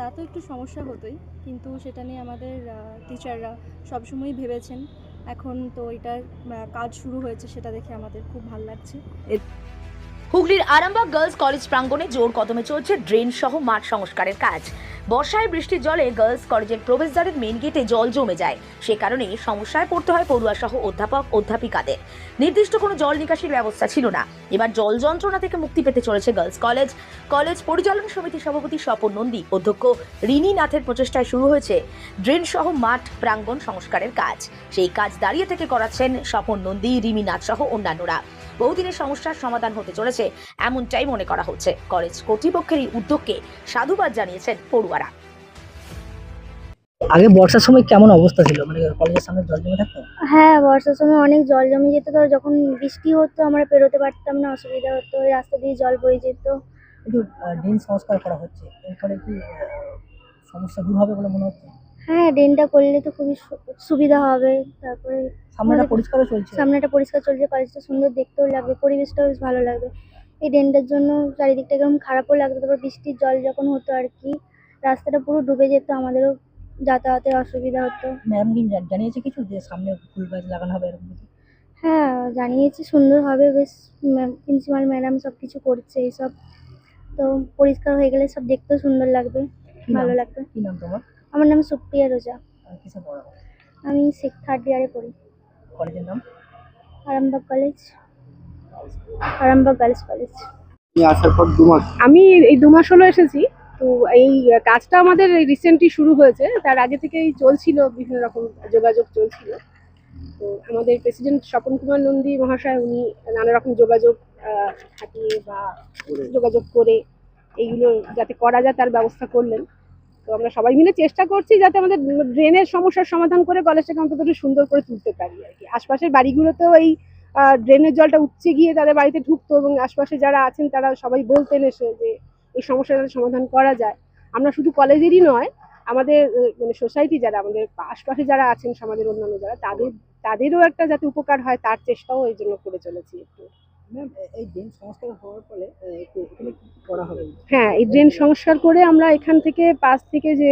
তা তো একটু সমস্যা হতোই। কিন্তু সেটা নিয়ে আমাদের টিচাররা সবসময়ই ভেবেছেন। এখন তো এটার কাজ শুরু হয়েছে, সেটা দেখে আমাদের খুব ভালো লাগছে। হুগলির আরামবাগ গার্লস কলেজ প্রাঙ্গণে জোর কদমে চলছে ড্রেন সহ মাঠ সংস্কারের কাজ। বর্ষায় বৃষ্টির জলে গার্লস কলেজের প্রবেশদ্বারের মেন গেটে জল জমে যায়। সে কারণে সমস্যায় পড়তে হয় পড়ুয়া সহ অধ্যাপক, অধ্যাপিকাদের। নির্দিষ্ট কোনো জল নিকাশির ব্যবস্থা ছিল না। এবার জল যন্ত্রণা থেকে মুক্তি পেতে চলেছে গার্লস কলেজ। কলেজ পরিচালন সমিতির সভাপতি স্বপন নন্দী, অধ্যক্ষ রিনি নাথের প্রচেষ্টায় শুরু হয়েছে ড্রেন সহ মাঠ প্রাঙ্গণ সংস্কারের কাজ। সেই কাজ দাঁড়িয়ে থেকে করাচ্ছেন স্বপন নন্দী রিমি নাথ সহ অন্যান্যরা। বহুদিনের সমস্যার সমাধান হতে চলেছে, এমনটাই মনে করা হচ্ছে। কলেজ কর্তৃপক্ষের এই উদ্যোগকে সাধুবাদ জানিয়েছেন পড়ুয়ারা। আগে বর্ষার সময় কেমন অবস্থা ছিল? মানে কলেজের সামনে জল জমে থাকতো? হ্যাঁ বর্ষার সময় অনেক জল জমে যেত। ধর যখন বৃষ্টি হতো আমরা পেরোতে পারতাম না অসুবিধা হতো ওই রাস্তা দিয়ে জল বয়ে যেত। কিন্তু ড্রেন সংস্কার করা হচ্ছে। এর ফলে কি সমস্যা দূর হবে বলে মনে হচ্ছে? হ্যাঁ ড্রেনটা করলে তো খুবই সুবিধা হবে। তারপরে সামনেটা পরিষ্কারও চলছে? সামনেটা পরিষ্কার চলছে কলেজটা সুন্দর দেখতেও লাগবে পরিবেশটাও বেশ ভালো লাগবে। এই ড্রেনটার জন্য চারিদিকটা কেমন খারাপও লাগতো তারপর বৃষ্টির জল যখন হতো আর কি রাস্তাটা পুরো ডুবে যেত আমাদেরও যাতায়াতের অসুবিধা হতো। ম্যাডাম কি জানিয়েছে কিছু যে সামনে ফুল গাছ লাগানো হবে এরকম কিছু? হ্যাঁ জানিয়েছি সুন্দর হবে বেশ প্রিন্সিপাল ম্যাডাম সব কিছু করছে এইসব। তো পরিষ্কার হয়ে গেলে সব দেখতেও সুন্দর লাগবে ভালো লাগবে। কি নাম তোমার? আমার নাম সুপ্রিয়া রোজা। আর কিসে পড়া? আমি সিক্স থার্ড ইয়ারে পড়ি। কলেজের নাম? Arambagh college. Arambagh girls college. আসার পর দু মাস? আমি এই দু মাস হলো এসেছি। তো এই কাজটা আমাদের রিসেন্টলি শুরু হয়েছে। তার আগে থেকেই চলছিল বিভিন্ন রকম যোগাযোগ চলছিল। তো আমাদের প্রেসিডেন্ট স্বপন কুমার নন্দী মহাশয় উনি নানা রকম যোগাযোগ খাটিয়ে বা যোগাযোগ করে এইগুলো যাতে করা যায় তার ব্যবস্থা করলেন। তো আমরা সবাই মিলে চেষ্টা করছি যাতে আমাদের ড্রেনের সমস্যার সমাধান করে কলেজটাকে অন্তত একটু সুন্দর করে তুলতে পারি আর কি। আশপাশের বাড়িগুলোতেও এই ড্রেনের জলটা উঠছে গিয়ে তাদের বাড়িতে ঢুকতো এবং আশপাশে যারা আছেন তারা সবাই বলতেন এসে যে এই সমস্যাটা যাতে সমাধান করা যায়। আমরা শুধু কলেজেরই নয় আমাদের মানে সোসাইটি যারা আমাদের আশপাশে যারা আছেন সমাজের অন্যান্য যারা তাদের তাদেরও একটা যাতে উপকার হয় তার চেষ্টাও এই জন্য করে চলেছি একটু। এই ড্রেন সংস্কার হওয়ার ফলে করা হবে? হ্যাঁ এই ড্রেন সংস্কার করে আমরা এখান থেকে পাশ থেকে যে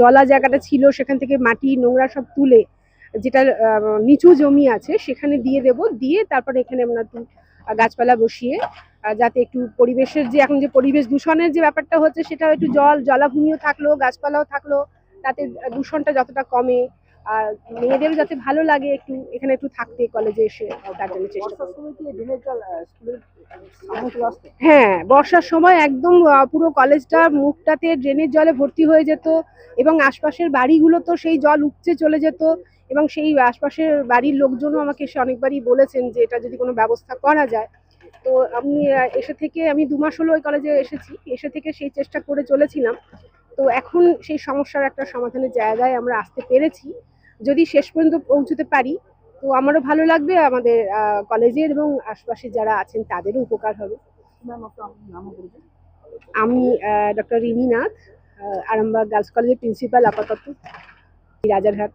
জলা জায়গাটা ছিল সেখান থেকে মাটি নোংরা সব তুলে যেটা নিচু জমি আছে সেখানে দিয়ে দেব। দিয়ে তারপরে এখানে আমরা গাছপালা বসিয়ে যাতে একটু পরিবেশের যে এখন যে পরিবেশ দূষণের যে ব্যাপারটা হচ্ছে সেটা একটু জল জলাভূমিও থাকল গাছপালাও থাকল তাতে দূষণটা যতটা কমে আর মেয়েদেরও যাতে ভালো লাগে একটু এখানে একটু থাকতে কলেজে এসে তার জন্য চেষ্টা হ্যাঁ বর্ষার সময় একদম পুরো কলেজটা মুখটাতে ড্রেনের জলে ভর্তি হয়ে যেত এবং আশপাশের বাড়িগুলো তো সেই জল উপচে চলে যেত এবং সেই আশপাশের বাড়ির লোকজনও আমাকে এসে অনেকবারই বলেছেন যে এটা যদি কোনো ব্যবস্থা করা যায়। তো আমি এসে থেকে আমি দু মাস হলো ওই কলেজে এসেছি। এসে থেকে সেই চেষ্টা করে চলেছিলাম। তো এখন সেই সমস্যার একটা সমাধানের জায়গায় আমরা আসতে পেরেছি। যদি শেষ পর্যন্ত পৌঁছতে পারি তো আমারও ভালো লাগবে। আমাদের কলেজের এবং আশপাশে যারা আছেন তাদেরও উপকার হবে। আমি ডক্টর রিমি নাথ আরামবাগ গার্লস কলেজের প্রিন্সিপাল আপাতত। Rajarhat.